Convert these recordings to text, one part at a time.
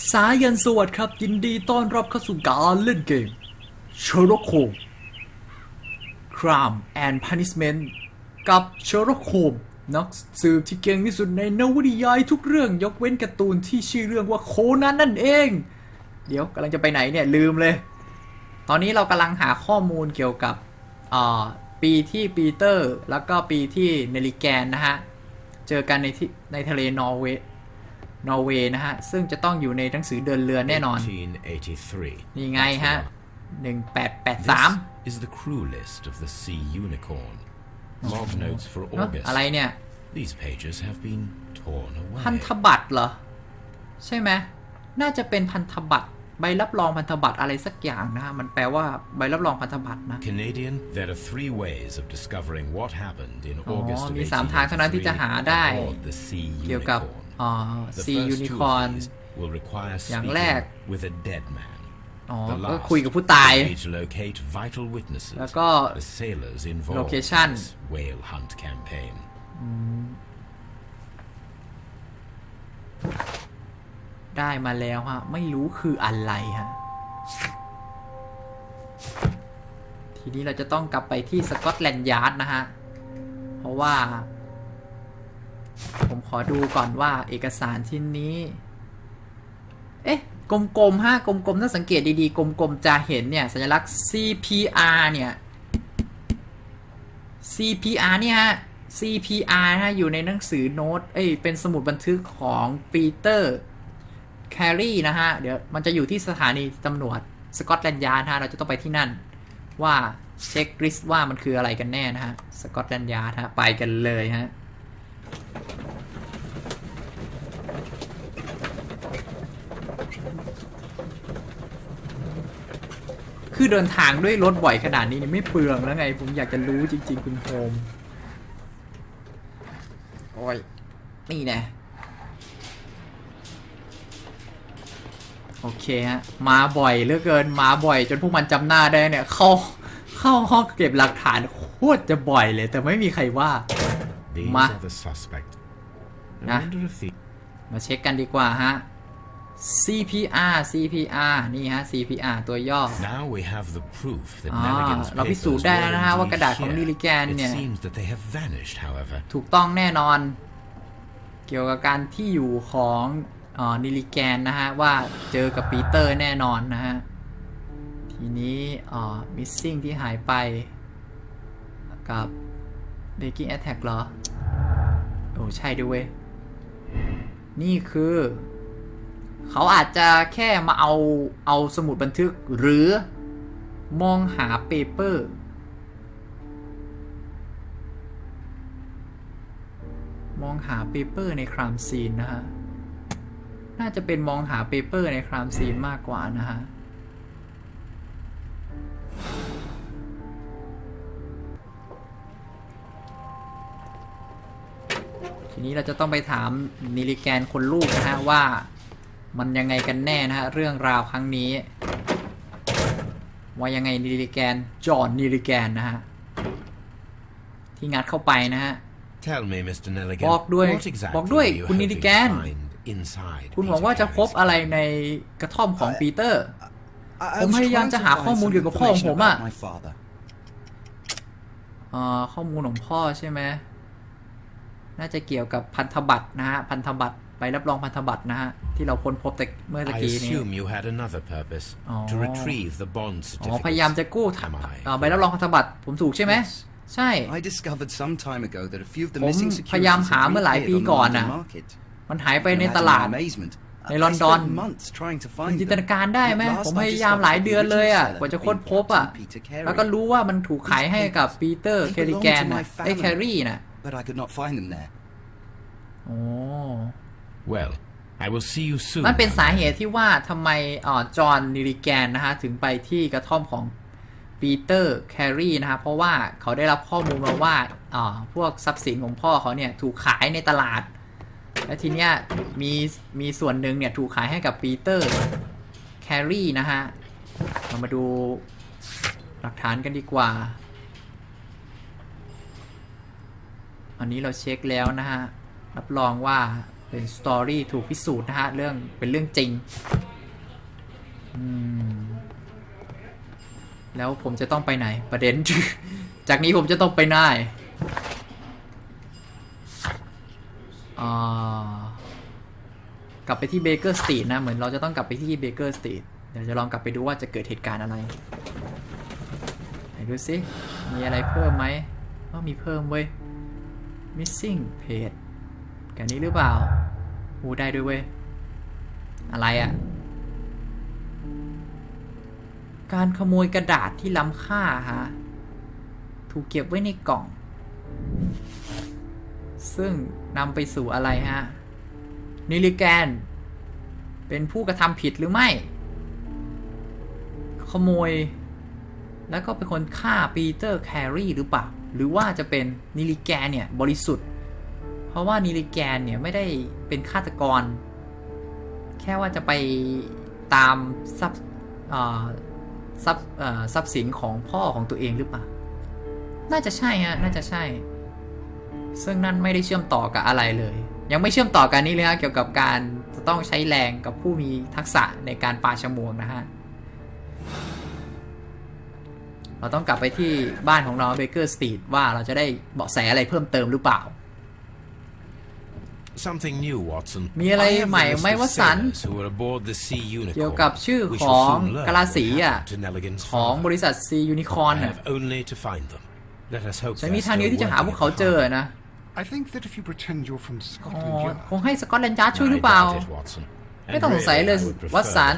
สายันสวัสดิ์ครับ ยินดีต้อนรับเข้าสู่การเล่นเกม Sherlock Holmes Crime and Punishment กับ Sherlock Holmes นักสืบที่เก่งที่สุดในนวนิยายทุกเรื่องยกเว้นการ์ตูนที่ชื่อเรื่องว่าโคนันนั่นเอง เดี๋ยวกำลังจะไปไหนเนี่ย ลืมเลย ตอนนี้เรากำลังหาข้อมูลเกี่ยวกับปีที่ปีเตอร์ แล้วก็ปีที่เนลิแกนนะฮะ เจอกันในที่ในทะเลนอร์เวย์ นอร์เวย์นะฮะ ซึ่งจะต้องอยู่ในหนังสือเดินเรือแน่นอน 1883. นี่ไง That's ฮะ the one. 1883 This is the crew list of the Sea Unicorn. Log notes for เนอะ August. อะไรเนี่ย These pages have been torn พัน away. ธบัตรเหรอ ใช่ไหมน่าจะเป็นพันธบัตรใบรับรองพันธบัตรอะไรสักอย่างนะฮะมันแปลว่าใบรับรองพันธบัตรนะ Canadian, there are three ways of discovering what happened in อ๋อ August of มีสามทางเท่านั้นที่จะหาได้1883 aboard the Sea เกี่ยวกับ Unicorn. อ่า The ซี first ยู two นิ of คอร์น these will require อย่าง speaking แรก with a dead man. อ๋อ The ก็ last คุยกับผู้ตาย will be to locate vital witnesses, แล้วก็ the sailors involved location in this whale hunt campaign. ได้มาแล้วฮะ ไม่รู้คืออะไรฮะ ทีนี้เราจะต้องกลับไปที่สกอตแลนด์ยาร์ดนะฮะ เพราะว่า ผมขอดูก่อนว่าเอกสารชิ้นนี้ เอ๊ะ กลมๆฮะกลมๆ ถ้าสังเกตดีๆ กลมๆ จะเห็นเนี่ย สัญลักษณ์ CPR เนี่ย CPR เนี่ยฮะ CPR นะฮะ อยู่ในหนังสือโน้ต เอ้ย เป็นสมุดบันทึกของปีเตอร์แครีนะฮะ เดี๋ยวมันจะอยู่ที่สถานีตำรวจสกอตแลนด์ยาร์ดฮะ เราจะต้องไปที่นั่น ว่าเช็คลิสต์ว่ามันคืออะไรกันแน่นะฮะ สกอตแลนด์ยาร์ดฮะ ไปกันเลยฮะ คือเดินทางด้วยรถบ่อยขนาดนี้นี่ไม่เปลืองแล้วไง ผมอยากจะรู้จริง ๆ คุณโฮม โอ้ย นี่แน่โอเคฮะ มาบ่อยเหลือเกิน มาบ่อย จนพวกมันจำหน้าได้เนี่ย เข้า เข้าห้องเก็บหลักฐานโคตรจะบ่อยเลย แต่ไม่มีใครว่า These Ma. are the suspects. I Nah. wonder if the มาเช็คกันดีกว่าฮะ CPR CPR นี่ฮะ CPR ตัวย่อ Now we have the proof that อ่า Nelligan's เราพิ papers สูจน์ได้แล้วนะฮะ were ว่ากระดาษของ indeed นิ here. ลิแกน It เนี่ย seems that they have vanished, however. ถูกต้องแน่นอน เกี่ยวกับการที่อยู่ของอานิลิแกนนะฮะ ว่าเจอกับปีเตอร์แน่นอนนะฮะ ทีนี้อ่า missing ที่หายไปกับ breaking attack เหรอ โอ้ใช่ด้วยเวยนี่คือ เขาอาจจะแค่มาเอาเอาสมุดบันทึกหรือมองหาเปเปอร์ มองหาเปเปอร์ในครามซีนนะฮะ น่าจะเป็นมองหาเปเปอร์ในครามซีนมากกว่านะฮะ ทีนี้เราจะต้องไปถามนิลิแกนคนลูกนะฮะว่ามันยังไงกันแน่นะฮะเรื่องราวครั้งนี้ ว่ายังไงนิลิแกนจอห์นนิลิแกนนะฮะที่งัดเข้าไปนะฮะ Tell me, Mr. Nelligan, บอกด้วย what exactly บอกด้วย are you คุณนิ hoping ติ to แกน find inside คุณหวัง Peter ว่าจะพบ Carey's อะไรในกระท่อมของปีเตอร์ผมพยายามจะหาข้อมูลเกี่ยวกับพ่อของผมอะเอ่อข้อมูลของพ่อใช่ไหม น่าจะเกี่ยวกับพันธบัตรนะฮะพันธบัตรใบรับรองพันธบัตรนะฮะที่เราค้นพบแต่เมื่อตะ I กี้นี้ assume you had another purpose to Oh. retrieve the bond อ๋อ certificate. พยายามจะกู้ Am I เอ่อใบรับรองพันธบัตรผมถูกใช่ไหม Yes. ใช่ I discovered some time ago that a few of the ผม missing พยายาม securities หา had เมื่อหลายปี reappeared on the ก่อน London น่ะ market. มันหายไป You ใน can ต imagine ลาด my amazement. ใน I ลอนดอน spent months trying to คุณ find จิน them. ตนาการได้ไหม At last ผม I พยายามหลาย discovered เดือนเลยอะ the กว่าจะ original ค้น seller พบอะ had been Peter Carey. แล้วก็รู้ว่ามันถูกขายให้กับปีเตอร์ They แคริแกน belonged to น่ะ my ไอ้ family. แครี่น่ะ But I could not find them there. โอ้ Well, I will see you soon. นั่นเป็น young สา man. เหตุที่ว่าทำไมอ่อจอห์นนิริแกนนะฮะ ถึงไปที่กระท่อมของปีเตอร์แครีนะฮะ เพราะว่าเขาได้รับข้อมูลมาว่าอ่าพวกทรัพย์สินของพ่อเขาเนี่ย ถูกขายในตลาด และทีเนี้ยมีมีส่วนหนึ่งเนี่ย ถูกขายให้กับปีเตอร์แครีนะฮะ เรามาดูหลักฐานกันดีกว่า อันนี้เราเช็คแล้วนะฮะ รับรองว่าเป็นสตอรี่ถูกพิสูจน์นะฮะ เรื่องเป็นเรื่องจริง แล้วผมจะต้องไปไหน ประเด็น จากนี้ผมจะต้องไปไหนอ่ากลับไปที่เบเกอร์สตรีทนะ เหมือนเราจะต้องกลับไปที่เบเกอร์สตรีทเดี๋ยวจะลองกลับไปดูว่าจะเกิดเหตุการณ์อะไรไหนดูสิมีอะไรเพิ่มไหมว่ามีเพิ่มเว้ย missing page กันนี้หรือเปล่าหูได้ด้วยเว้ย อะไรอะ่ะ การขโมยกระดาษที่ล้ำค่าฮะ ถูกเก็บไว้ในกล่อง ซึ่งนำไปสู่อะไรฮะ นิลิแกน เป็นผู้กระทำผิดหรือไม่ ขโมย แล้วก็เป็นคนฆ่าปีเตอร์แครีหรือเปล่า หรือว่าจะเป็นนิลิแกนเนี่ยบริสุทธิ์ เพราะว่านิลิแกนเนี่ยไม่ได้เป็นฆาตกร แค่ว่าจะไปตามทรัพย์ทรัพย์ทรัพย์สินของพ่อของตัวเองหรือเปล่า น่าจะใช่ฮะ น่าจะใช่ ซึ่งนั่นไม่ได้เชื่อมต่อกับอะไรเลย ยังไม่เชื่อมต่อกันนี้เลยฮะเกี่ยวกับการจะต้องใช้แรงกับผู้มีทักษะในการปาชมวงนะฮะ เราต้องกลับไปที่บ้านของเราเบเกอร์สตรีทว่าเราจะได้เบาะแสอะไรเพิ่มเติมหรือเปล่า Something new, Watson. มีอะไร I have ใหม่ a list ไหม of วสัน sailors who are aboard the Sea เกี่ยว Unicorn. กับชื่อ We ข shall อง soon learn กาลา what สี happened อะ to Nelligan's ของ father. บริษัทซียูนิคอร์น I น่ะ have only to find them. Let us hope ฉัน they're มีทางเดียว still ที่จะหาพวก working เขา at the เจอ harbor. นะ I think that if you pretend you're from อ๋อ Scotland Yard, คงให้สกอตแลนด์ยาร์ดช่วยหรือ I เปล่า doubt it, Watson. ไม่ And ต้องสงสัย really, เลย I would prefer วัตสัน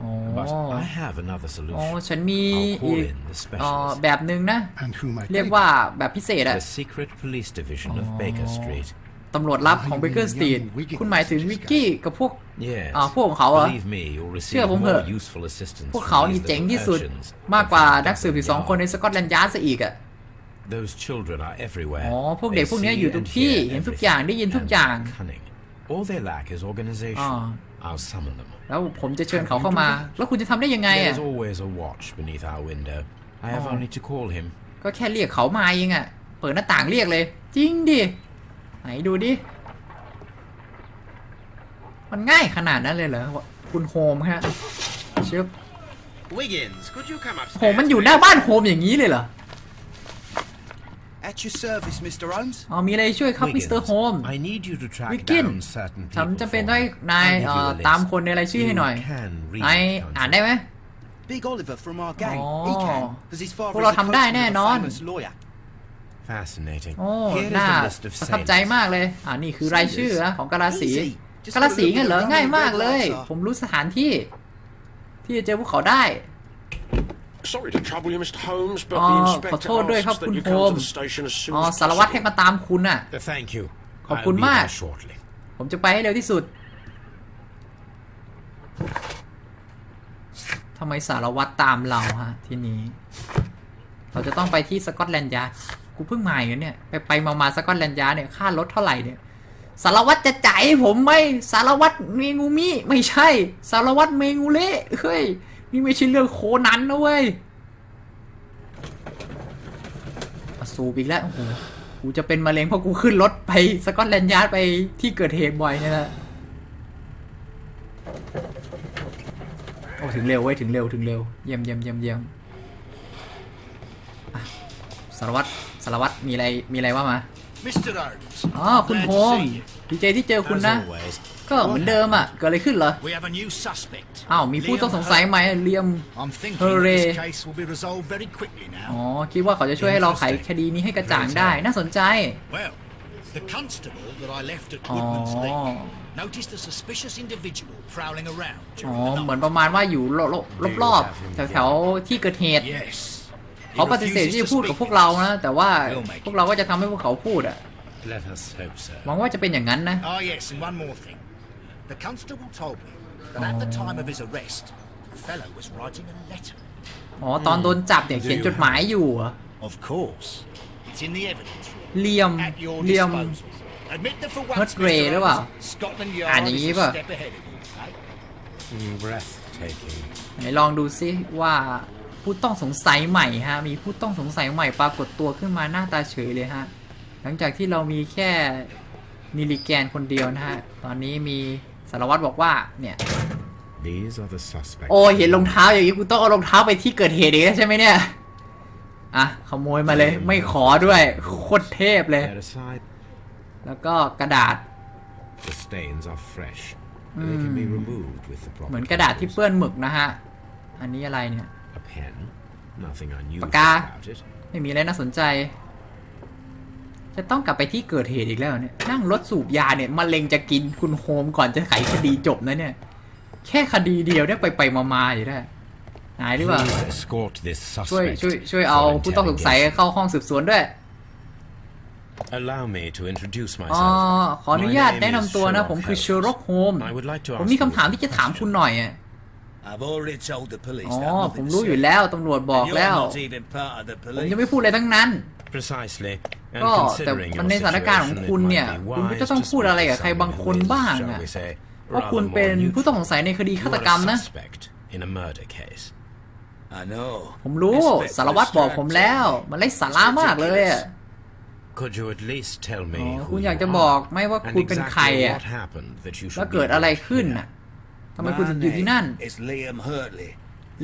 that all of this remains quiet for now. อ๋อ But I have another อ๋อ solution. ฉันมี I'll อี call ก in the อ๋อ specialist. แบบหนึ่งนะ and whom I เรียก take. ว่าแบบพิเศษอะ The secret police division of Baker Street. ตำรวจลับของเบเกอร์สตรีทคุณหมายถึงวิกกี้กับพวก Yes. อ่าพวกของเขาเหรอ Believe me, you'll เชื่อ receive ผมเถ more อะ useful assistance พวก from เขานี่ these เจ๋ง little ที่สุด urchins มากกว่า than from นักสืบอีกสองคนใน Scotland สกอตแลนด์ยาร์ดซะอีกอะ Yard. Those children are everywhere. อ๋อพวกเด็ก They พวกเนี้ย see อยู่ทุก and ที่ hear เห็นทุก everything, อย่างได้ยินทุก and อย่าง cunning. All they lack is organization. อ่า I'll summon them. แล้วผมจะเชิญเขาเข้ามา แล้วคุณจะทำได้ยังไงอะ There's always a watch beneath our window. I have Oh. only to call him. ก็แค่เรียกเขามาเองอะเปิดหน้าต่างเรียกเลย จริงดิ ไหนดูดิ มันง่ายขนาดนั้นเลยเหรอ คุณโฮมฮะเชิบ Wiggins, could you come โห upstairs? มันอยู่หน้าบ้านโฮมอย่างนี้เลยเหรอ At your service, Mr. Holmes. อ๋อมีอะไรช่วยครับมิสเตอร์โฮม I need you to track Wiggin down certain ฉัน people จะเป็น for ได้ me. นาย I'll give เอ่ you อ a list. ตามคนในรายชื่อให้หน่อย You can read นาย it, can't อ่าน you? ได้ไหม Big Oliver from our gang. Oh. He can, because his father พวกเรา is a ทำได้ coachman แน่ of น a อน famous lawyer. Fascinating. โอ้ Here is น่า the list of ประทับใจ sailors. มากเลย อ่านี่คือรายชื่อนะของกาลาสี Easy. Just กาลาสีงั้นเหรอ put a little bit ง่าย around มาก where เล the ย lights are. ผมรู้สถานที่ ที่จะเจอพวกเขาได้ Sorry to trouble you, Mr. Holmes, but Oh, the ขอ inspector โทษด้วยครับ asks คุณ that you โฮ come ม to the station as soon อ๋อ as สารวัตรให้ possible. มาตามคุณน่ะ Uh, Thank you. ขอบคุณ I'll be มาก there shortly. ผมจะไปให้เร็วที่สุดทำไมสารวัตรตามเราฮะ ที่นี้ เราจะต้องไปที่สกอตแลนด์ยาร์ดกูเพิ่งมาอย่างเนี่ย ไปไปมามาสกอตแลนด์ยาร์ดเนี่ยค่ารถเท่าไหร่เนี่ย สารวัตรจะจ่ายให้ผมไหมสารวัตรเมงูมิไม่ใช่ สารวัตรเมงูเละเฮ้ย นี่ไม่ใช่เรื่องโคนันนะเว้ยอะสูบอีกแล้ว โอ้โห กูจะเป็นมะเร็งเพราะกูขึ้นรถไปสกอตแลนด์ยาร์ดไปที่เกิดเหตุบ่อยเนี่ยนะโอ้ถึงเร็วเว้ย ถึงเร็ว ถึงเร็ว เยี่ยมเยี่ยมเยี่ยมเยี่ยมอะสารวัตร สารวัตร มีอะไร มีอะไรว่ามา Mr. Holmes. อ๋อ คุณ glad โฮ to ม see you. ดีใจที่เจอคุณ As นะ always. ก็เหมือนเดิมอะ เกิดอะไรขึ้นเหรอ We have a new suspect. อ้าว มีผู้ต้องสงสัย Liam ไหมเลียม Hur- I'm thinking Hooray. that this case will be resolved very quickly อ๋อ now. คิดว่าเขาจะช่วยให้เราไขคดีนี้ให้กระจ่างได้ น่าสนใจ Well, the constable that I left at อ๋อ Woodman's Lee noticed a suspicious individual prowling around อ๋อ during the เหมือน night. ประมาณว่าอยู่รอบรอบๆแถวๆที่เกิดเหตุ Yes. He เขาปฏิเสธ refuses ที่จะ to พูดกับ speak พวกเรานะ แต่ว่า We'll make it. พวกเราก็จะทำให้พวกเขาพูดอะ Let us hope so. หวังว่าจะเป็นอย่างนั้นนะ The constable told me that at the time of his arrest, the fellow was writing a letter. อ๋อตอนโดนจับเนี่ยเขียนจดหมายอยู่เหรอ Of course. It's in the evidence room. เลียม At your เลียม disposal. Admit that for Not once, grey, Mr. หรือเปล่า Holmes, Scotland อ่าน Yard อย่าง is นี้ a ป่ะ step ahead of you, eh? Mm, Breathtaking. ไหนลองดูซิว่าผู้ต้องสงสัยใหม่ฮะ มีผู้ต้องสงสัยใหม่ปรากฏตัวขึ้นมาหน้าตาเฉยเลยฮะ หลังจากที่เรามีแค่นิลิแกนคนเดียวนะฮะ ตอนนี้มี สารวัตรบอกว่าเนี่ย These are the suspects. โอ้เห็นรองเท้าอย่างนี้กูต้องเอารองเท้าไปที่เกิดเหตุอีกแล้วใช่ไหมเนี่ย อะขโมยมาเลย ไม่ขอด้วยโคตรเทพเลย They're aside. แล้วก็กระดาษ The stains are fresh. They can be removed with the proper เหมือนกระดาษที่ chemicals. เปื้อนหมึกนะฮะ อันนี้อะไรเนี่ย A pen. Nothing unusual ปากกา about it. ไม่มีอะไรน่าสนใจ จะต้องกลับไปที่เกิดเหตุอีกแล้วเนี่ย นั่งรถสูบยาเนี่ยมะเร็งจะกินคุณโฮมก่อนจะไขคดีจบนะเนี่ย แค่คดีเดียวได้ไปไปมามาอยู่ได้หายหรือเปล่า Please escort this ช่วย suspect ช่วยช่วยเอา for ผู้ต้องสงสัย interrogation. เข้าห้องสืบสวนด้วย Allow me to introduce อ๋อ myself. ขออนุญาต My name แนะ is นำตัวนะ Sherlock ผมคือ Holmes. เชอร์ล็อกโฮม I would like to ผม ask มี you คำถาม a ที่จะถาม question. คุณหน่อยอะ I've already told the police อ๋อ that I've ผม nothing รู้ to อยู่ say. แล้วตำรวจบอก And แล้ว You're not even part of the ผม police. ยังไม่พูดอะไรทั้งนั้น Precisely. And ก็แต่ considering มัน your ในสถานการณ์ของ situation, คุณ it เนี่ย might be คุณก็ wise จะต้อง to พูด speak อะไร to กับใคร someone บาง who คน is, บ้าง shall อะ we say, เพราะ rather คุณ more เป็นผู้ neutral. ต้องสงสัยในคดี You ฆาต are กรรม a นะ suspect in a murder case. I know. ผมรู้ Inspector สารวัตรบอกผมแล้ว มันไร้สาระมากเลยอะ Could you at least tell me อ๋อ who คุณ you อยากจะบอก are ไหมว่า and คุณเป็นใคร exactly อะ what happened that you แล้ว should เกิด be อะไร brought ขึ้น here? น่ะทำไมคุณถึงอยู่ที่นั่น It's Liam Hurtley.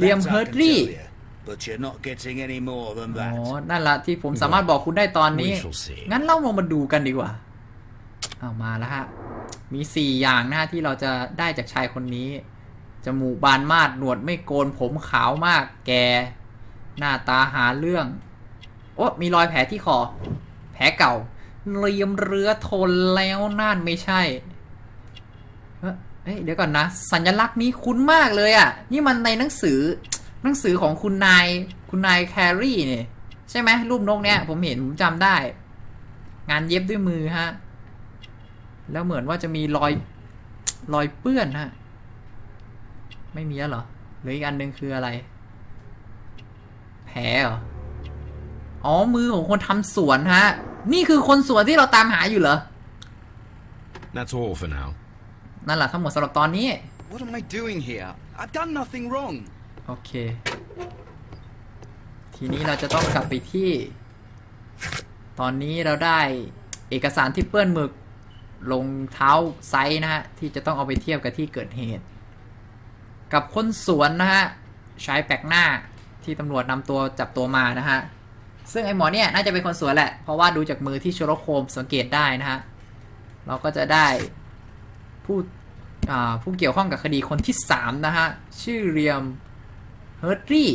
Liam That I can Hurtley. tell you, But you're not getting any more than อ๋อ that. นั่นละที่ผมสามารถบอกคุณได้ตอนนี้ We shall see. งั้นเรามาดูกันดีกว่า เอามาแล้วฮะ มีสี่อย่างนะที่เราจะได้จากชายคนนี้ จมูกบานมาดหนวดไม่โกน ผมขาวมาก แก หน้าตาหาเรื่อง โอ้มีรอยแผลที่คอ แผลเก่า เรียมเรือทนแล้วน่านไม่ใช่เอ้ยเอ้ยเดี๋ยวก่อนนะ สัญลักษณ์นี้คุ้นมากเลยอะ่ะ นี่มันในหนังสือ หนังสือของคุณนาย คุณนายแครี่เนี่ยใช่ไหมรูปนกเนี้ยผมเห็นผมจำได้ งานเย็บด้วยมือฮะ แล้วเหมือนว่าจะมีรอย รอยเปื้อนฮะ ไม่มีแล้วเหรอหรืออีกอันหนึงคืออะไร แผลเหรออ๋อมือของคนทำสวนฮะ นี่คือคนสวนที่เราตามหาอยู่เหรอ That's all for now. นั่นแหละทั้งหมดสำหรับตอนนี้ What am I doing here? I've done nothing wrong. โอเค ทีนี้เราจะต้องกลับไปที่ ตอนนี้เราได้เอกสารที่เปื้อนหมึกลงเท้าไซส์นะฮะ ที่จะต้องเอาไปเทียบกับที่เกิดเหตุ กับคนสวนนะฮะชายแปลกหน้าที่ตำรวจนำตัวจับตัวมานะฮะ ซึ่งไอ้หมอเนี่ยน่าจะเป็นคนสวนแหละ เพราะว่าดูจากมือที่ชโรโคมสังเกตได้นะฮะ เราก็จะได้ผู้ผู้เกี่ยวข้องกับคดีคนที่สามนะฮะ ชื่อเรียม เฮิร์ตรี่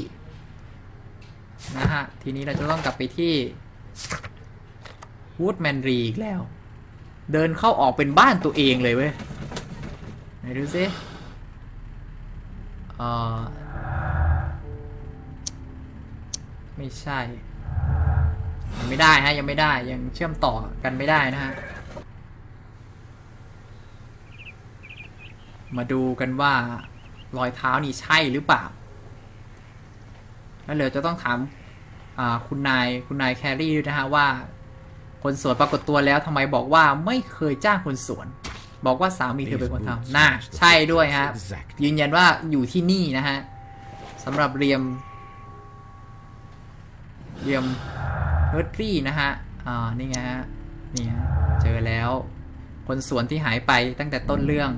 นะฮะ ทีนี้เราจะต้องกลับไปที่วูดแมนรีอีกแล้ว เดินเข้าออกเป็นบ้านตัวเองเลยเว้ย ไหนดูซิเออไม่ใช่ยังไม่ได้ฮะ ยังไม่ได้ยังเชื่อมต่อกันไม่ได้นะฮะ มาดูกันว่ารอยเท้านี่ใช่หรือเปล่า แล้วเดี๋ยวจะต้องถามอ่าคุณนายคุณนายแครี่ด้วยนะฮะว่า คนสวนปรากฏตัวแล้วทำไมบอกว่าไม่เคยจ้างคนสวน บอกว่าสามีเธอเป็นคนทำน่าใช่ด้วยฮะยืนยันว่าอยู่ที่นี่นะฮะสำหรับเรียม เรียมเฮิร์ตรี่นะฮะอ่านี่ไงฮะนี่ฮะเจอแล้ว คนสวนที่หายไปตั้งแต่ต้นเรื่อง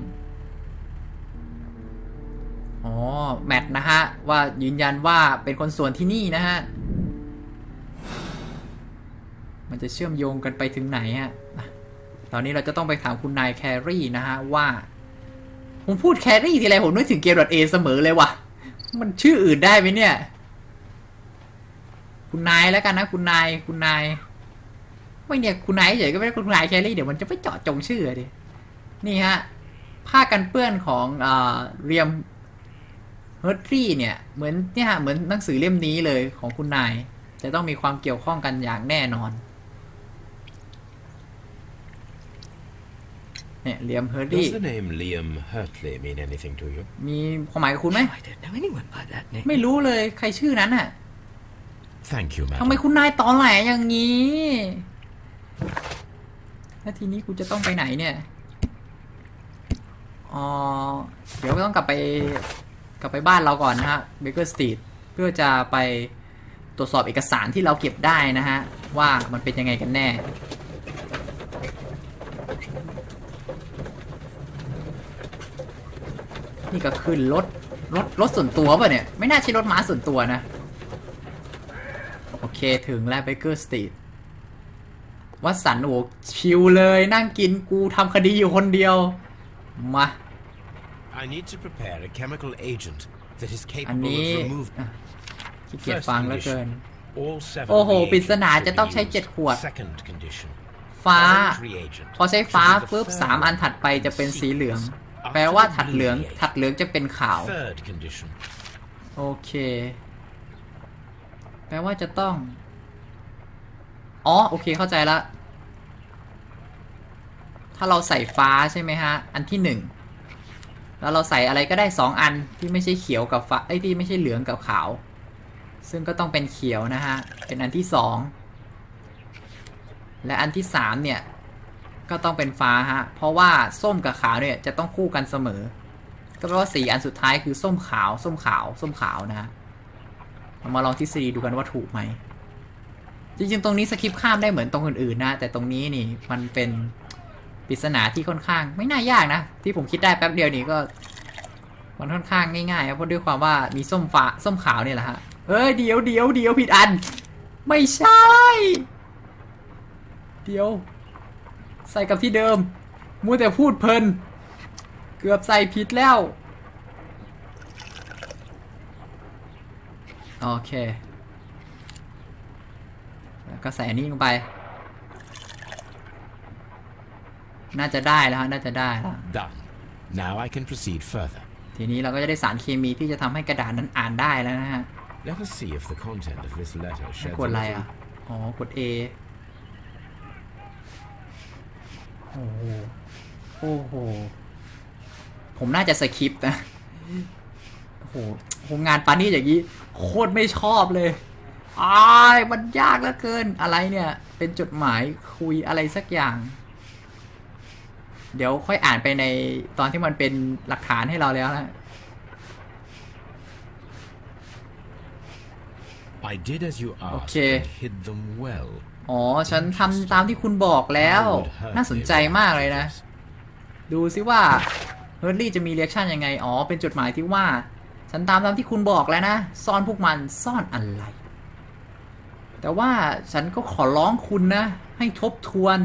อ๋อ แมทนะฮะ ว่ายืนยันว่าเป็นคนสวนที่นี่นะฮะ มันจะเชื่อมโยงกันไปถึงไหนฮะตอนนี้เราจะต้องไปถามคุณนายแครี่นะฮะ ว่า ผมพูดแครี่ทีไรผมนึกถึงเกมดอเอเสมอเลยว่ะ มันชื่ออื่นได้ไหมเนี่ย คุณนายแล้วกันนะ คุณนายคุณนายไม่เนี่ยคุณนายเฉยก็ไม่ได้คุณนายแครี่เดี๋ยวมันจะไปเจาะจงชื่อดินี่ฮะผ้ากันเปื้อนของอ่าเรียม เฮิร์ตรี่เนี่ยเหมือนเนี่ยเหมือนหนังสือเล่มนี้เลยของคุณนาย จะต้องมีความเกี่ยวข้องกันอย่างแน่นอน เนี่ยเลียมเฮิร์ตรี่ Does the name Liam Hurtley mean anything to you? มีความหมายกับคุณไหม I don't know anyone by that name. ไม่รู้เลยใครชื่อนั้นน่ะ Thank you, ทำไม madam. คุณนายตอนแหลอย่างนี้ แล้วทีนี้กูจะต้องไปไหนเนี่ยอ๋อเดี๋ยวต้องกลับไป กลับไปบ้านเราก่อนนะฮะเบเกอร์สตรีทเพื่อจะไปตรวจสอบเอกสารที่เราเก็บได้นะฮะ ว่ามันเป็นยังไงกันแน่ นี่ก็ขึ้นรถรถรถส่วนตัวป่ะเนี่ย ไม่น่าใช่รถม้าส่วนตัวนะ โอเคถึงแล้วเบเกอร์สตรีทวัดสันโอ้ชิวเลยนั่งกินกูทำคดีอยู่คนเดียว มา I need to prepare a chemical agent that is อัน capable นี้ of อะ removing ขี้เกียจฟังแล้วเกิน all seven โอ้โห reagents ปริศนาจะ should ต้อง be ใช้ used. เจ็ดขวด Second condition. ฟ้า Orange reagent พอใช้ฟ้า should be the ปุ๊บ third สามอันถัดไปจะเป็นสีเหลือง sequence แปลว่า after ถัดเหลือง the blue ถัดเหลืองจะเป็นขาว Third condition. โอเค แปลว่าจะต้อง อ๋อ โอเค เข้าใจละ ถ้าเราใส่ฟ้าใช่ไหมฮะ อันที่หนึ่ง แล้วเราใส่อะไรก็ได้สองอันที่ไม่ใช่เขียวกับฟ้าไอ้ที่ไม่ใช่เหลืองกับขาว ซึ่งก็ต้องเป็นเขียวนะฮะ เป็นอันที่สองและอันที่สามเนี่ย ก็ต้องเป็นฟ้าฮะ เพราะว่าส้มกับขาวเนี่ยจะต้องคู่กันเสมอ ก็แปลว่าสีอันสุดท้ายคือส้มขาว ส้มขาว ส้มขาวนะฮะเรามาลองทฤษฎีดูกันว่าถูกไหมจริงๆ ตรงนี้สคริปข้ามได้เหมือนตรงอื่นๆนะ แต่ตรงนี้นี่มันเป็น ปริศนาที่ค่อนข้างไม่น่ายากนะ ที่ผมคิดได้แป๊บเดียวนี่ก็ มันค่อนข้างง่ายๆเพราะด้วยความว่ามีส้มฟ้าส้มขาวเนี่ยแหละฮะเอ้ยเดี๋ยวเดี๋ยวเดี๋ยวผิดอัน ไม่ใช่ เดี๋ยว ใส่กับที่เดิมมัวแต่พูดเพลิน เกือบใส่ผิดแล้ว โอเค แล้วก็ใส่อันนี้ลงไป น่าจะได้แล้วฮะน่าจะได้แล้ว Done. Now I can proceed further. ทีนี้เราก็จะได้สารเคมีที่จะทำให้กระดาษนั้นอ่านได้แล้วนะฮะ Let us see if the content of this letter ให้ sheds กด a อะไร little อะ อ๋อ กด A โอ้โห โอ้โห ผมน่าจะสคริปต์นะ โอ้โหโหงานปานี่อย่างนี้ โคตรไม่ชอบเลยอ้ายมันยากเหลือเกิน อะไรเนี่ย เป็นจดหมายคุยอะไรสักอย่าง เดี๋ยวค่อยอ่านไปในตอนที่มันเป็นหลักฐานให้เราแล้วนะ I did as you asked Okay. and hid them well. อ๋อ ฉันทำตามที่คุณบอกแล้ว I would hurt น่าสนใจ the มากเลยนะ advantages. ดูซิว่าเฮอร์รี่จะมีเรีแอคชั่นยังไง อ๋อ เป็นจดหมายที่ว่า ฉันตามตามที่คุณบอกแล้วนะ ซ่อนพวกมันซ่อนอะไร แต่ว่าฉันก็ขอร้องคุณนะ ให้ทบทวน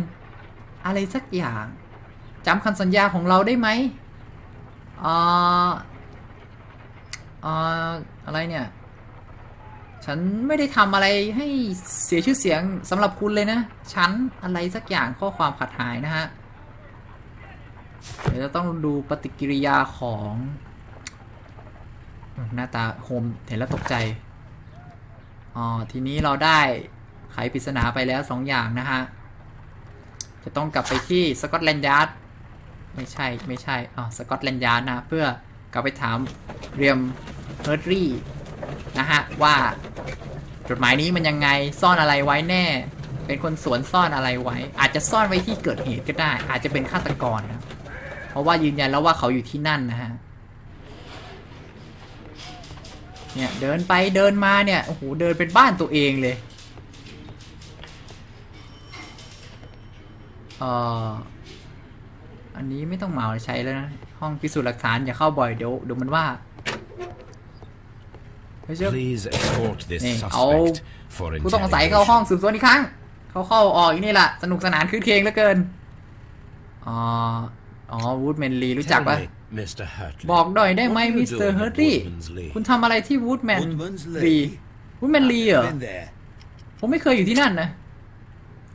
อะไรสักอย่าง จำคำสัญญาของเราได้ไหมอ่าอ่าอะไรเนี่ย ฉันไม่ได้ทำอะไรให้เสียชื่อเสียงสำหรับคุณเลยนะ ฉันอะไรสักอย่างข้อความขาดหายนะฮะ เดี๋ยวจะต้องดูปฏิกิริยาของหน้าตาโฮมเห็นแล้วตกใจ อ๋อ ทีนี้เราได้ไขปริศนาไปแล้วสองอย่างนะฮะ จะต้องกลับไปที่สกอตแลนด์ยาร์ด ไม่ใช่ไม่ใช่อ๋อสกอตแลนด์ยานะ เพื่อกลับไปถามเรียมเฮอร์รี่นะฮะ ว่าจดหมายนี้มันยังไงซ่อนอะไรไว้แน่ เป็นคนสวนซ่อนอะไรไว้ อาจจะซ่อนไว้ที่เกิดเหตุก็ได้ อาจจะเป็นฆาตกรนะเพราะว่ายืนยันแล้วว่าเขาอยู่ที่นั่นนะฮะเนี่ยเดินไปเดินมาเนี่ยโอ้โหเดินเป็นบ้านตัวเองเลยเอ่อ อันนี้ไม่ต้องเหมาใช้แล้วนะ ห้องพิสูจน์หลักฐานอย่าเข้าบ่อยเดี๋ยวเดี๋ยวมันว่าเฮ้ยเจ้า Please escort this นี่เอา suspect for ผู้ต้องสงสัยเข้าห้อง interrogation. สืบสวนอีกครั้ง เขาเข้าออกอีนี่แหละสนุกสนานคืนเคงเหลือเกิน อ๋อ อ๋อวูดแมนลีรู้จัก Tell ปะ me, Mr. Hurtley, บอกหน่อยได้ไหม what are you มิสเตอร์ doing เฮอ at ร์รี่ Woodman's Lee? คุณทำอะไรที่วูดแมน Woodman's ลี Lee. วูดแมนลีเหรอ Been there. ผมไม่เคยอยู่ที่นั่นนะ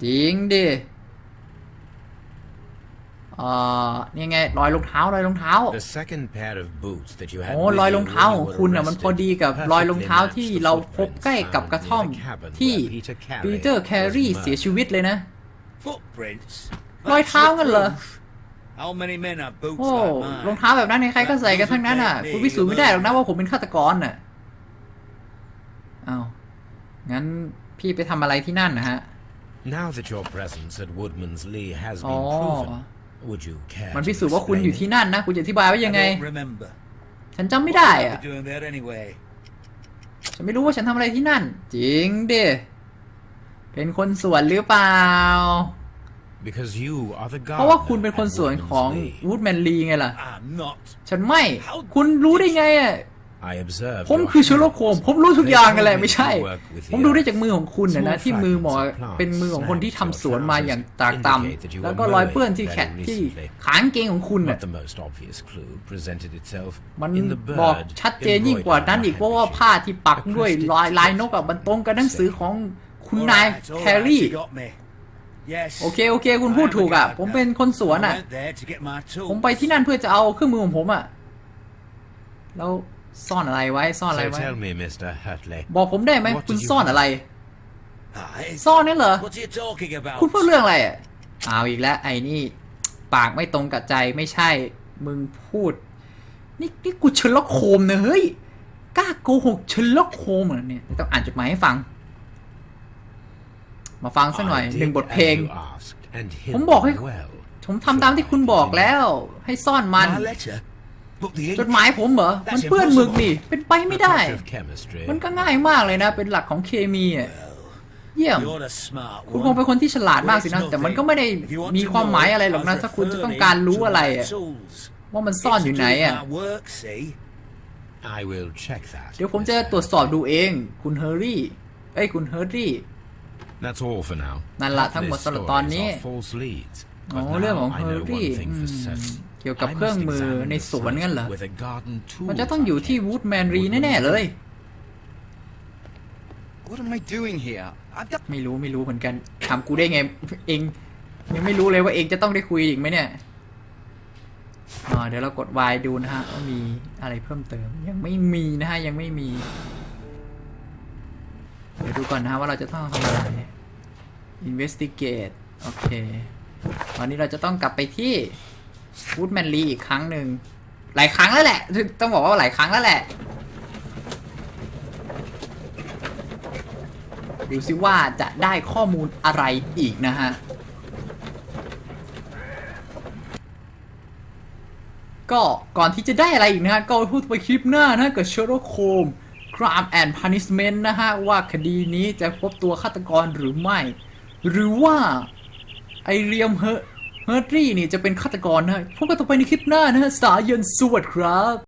จริงดิ เอ่อนี่ไงรอยรองเท้ารอยรองเท้า The second pair of boots that you had โอ้ with รอย you รองเท้า when ข you อง were คุณน่ะมันพอดีกับ arrested รอยรองเท้า perfectly ที่ matched the เราพบ footprints ใกล้กับ found กระท่อม near the cabin ที่ where Peter Carey ปีเตอร์แครี was เสีย murdered. ชีวิตเลยนะ Footprints. รอยเท้ากันเหรอ How many men have boots โอ้ like รอง mine? เท้าแบบนั้นใครๆก็ใส่กันทั้งนั้นอะ คุณพิสูจน์ไม่ได้หรอกนะว่าผมเป็นฆาตกรน่ะอ้าวงั้นพี่ไปทำอะไรที่นั่นนะฮะ Now that your presence at Woodman's Lee has อ๋อ been proven, would you care มัน to พิสูจน์ว่าคุณ explain อยู่ที่นั่นนะ คุณจะอธิบายว่ายังไง I don't remember. ฉันจำไม่ได้ What อะ were you doing there anyway? ฉันไม่รู้ว่าฉันทำอะไรที่นั่น จริงดิเป็นคนสวนหรือเปล่า Because you are the เพราะว่า gardener คุณเป็นคน and สวนของ Woodman's Lee. วูดแมนลีไงล่ะ I'm not. ฉันไม่ คุณรู้ได้ไงอะ I observed ผม your คือเชอร์ล็อกโฮม habits. ผมรู้ทุกอย่างกันแหละ They ไม่ใช่ told me to work with ผม the ดูได้ earth. จากมือของคุณนะนะ Small ที่มือหมอ fragments of plants เป็นมือของคนที่ทำสวนมาอย่าง snagged ตากต indicate that you ำแล้ว were ก็รอยเปื้อน mowing ที่แขน very ที่ recently. ขางเกงของคุณน่ะ But the most obvious clue presented itself มัน in the บอก bird ชัดเจนยิ่งกว่านั้นอีก embroidered เพราะว่า on ผ้า my ที่ปัก handkerchief. ด้วย A ลาย crested ลายนกอะมันตรงกับหนังสือของคุณนาย All right, all แค right, รี่ you got me. Yes. โอเคโอเค คุณพูดถูกอะ ผมเป็นคนสวน I อะ went there to get my ผม tools. ไปที่นั่นเพื่อจะเอาเครื่องมือของผมอะ แล้ว ซ่อนอะไรไว้ซ่อนอะไร So ไว้ tell me, Mr. Hurtley, บอกผมได้ไหม What คุณ did you ซ่อนอะไร Ah, it's- ซ่อนนั่นเหรอ What are you talking about? คุณพูดเรื่องอะไรอะเอาอีกแล้วไอ้นี่ ปากไม่ตรงกับใจไม่ใช่ มึงพูด นี่นี่กูเชลล็อกโคมนะเฮ้ยกล้าโกหกเชลล็อกโคมเหรอเนี่ย ต้องอ่านจดหมายให้ฟัง มาฟังสักหน่อย I หนึ่ง did บทเพลง as you asked, and hid ผมบอกให้ them well. ผมทำตามที่คุณบอกแล้ว ให้ซ่อนมัน จ ink. ดหมายผมเหรอ มันเปื้อนหมึกนี่ เป็นไปไม่ได้ A touch of chemistry. มันก็ง่ายมากเลยนะ เป็นหลักของเคมีอะ เยี่ยม You're a smart คุณ one. คงเป็นคนที่ฉลาดมากสินะ Well, it's แต่มันก็ไม่ได้ nothing. If you want มี to ความหมาย know, อะไรหรอกนะ I've ถ้าคุณจะต้อง referred การ him รู้ to อะไร my อะ tools. ว่ามันซ่อนอยู่ไหน It's to do อะ my work, see? I will check that. เดี๋ยวผมจะ Mr. ตรวจสอบดูเอง คุณเฮอร์รี่ เอ้ย คุณเฮอร์รี่ That's all for now. นั่นละ Hurtley's ทั้งหมดสำหรับ stories ตอนนี้ are false leads. อ๋อ But เรื่อง now ของ I เฮอ know ร์รี่ one thing for อืม certain. เกี่ยวกับ I เครื่อง must มือ examine ใน the สวนงั้นเหรอ site with a garden tool มันจะต้องอยู่ที่วูดแมนรีแน่ๆเลย What am I doing here? I've got ไม่รู้ไม่รู้เหมือนกัน ถามกูได้ไง เองยังไม่รู้เลยว่าเองจะต้องได้คุยอีกไหมเนี่ยอ่าเดี๋ยวเรากด Y ดูนะฮะว่ามีอะไรเพิ่มเติม ยังไม่มีนะฮะ ยังไม่มี เดี๋ยวดูก่อนนะฮะว่าเราจะต้องทำอะไร investigate โอเคตอนนี้เราจะต้องกลับไปที่ วูดแมนลีอีกครั้งหนึ่ง หลายครั้งแล้วแหละ ต้องบอกว่าหลายครั้งแล้วแหละ ดูซิว่าจะได้ข้อมูลอะไรอีกนะฮะ ก็ก่อนที่จะได้อะไรอีกนะฮะ ก็พูดไปคลิปหน้านะกับเชอร์ล็อกโคม Crime and Punishment นะฮะ ว่าคดีนี้จะพบตัวฆาตกรหรือไม่ หรือว่าไอเรียมเฮ เฮอร์รี่นี่จะเป็นฆาตกรนะพบกันต่อไปในคลิปหน้านะฮะสายันสวัสดีครับ